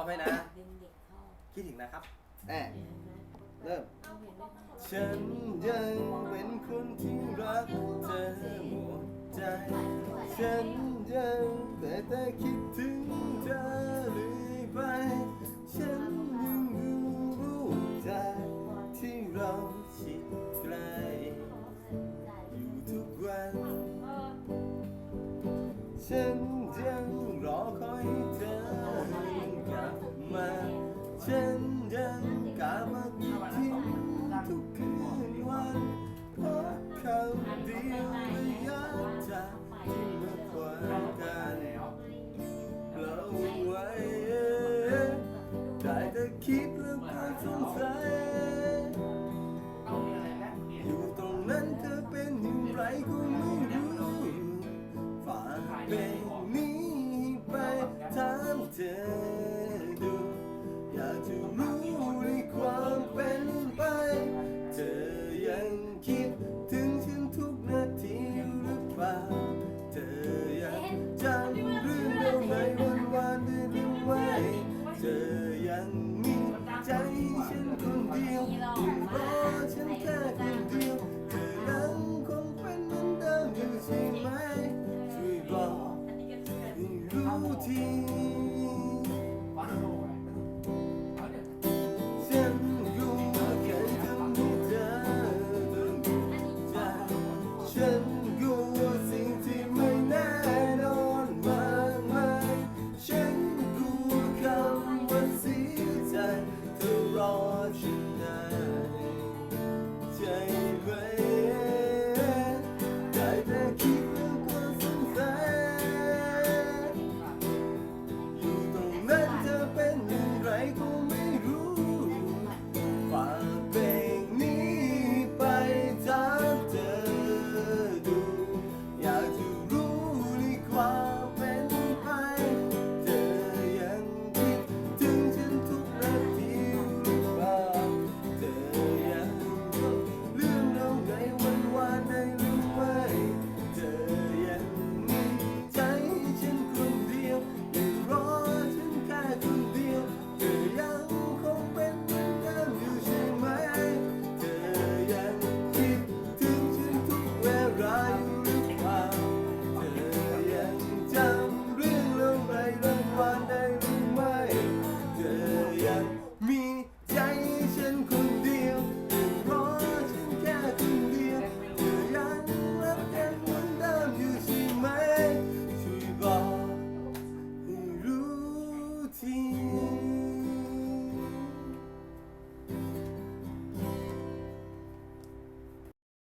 อมไหมนะ ดึงเด็กเข้าคิดถึงนะครับแอะเริ่มเอาเห็นไหมฉันยังเป็นคนที่รักเธอหมดใจ ฉันยังแต่แต่คิดถึงเธอเรื่อยไป ฉันยังรู้รู้ใจที่เราชิดใกล้อยู่ทุกวัน ฉัน แต่คิดแล้วก็สงสัยอยู่ตรงนั้นเธอเป็นอย่างไรก็ไม่รู้ฝากเพลงนี้ไปถามเธอดูอยากจะรู้ในความเป็นไป เธอยังคิดถึงฉันทุกนาทีหรือเปล่าเธอยังจำเรื่องเราในวันวานได้หรือไม่เธอยัง ใจฉันคนเดียวที่รอฉันแค่คนเดียวเธอยังคงเป็นเหมือนเดิมอยู่ใช่ไหมช่วยบอกให้รู้ที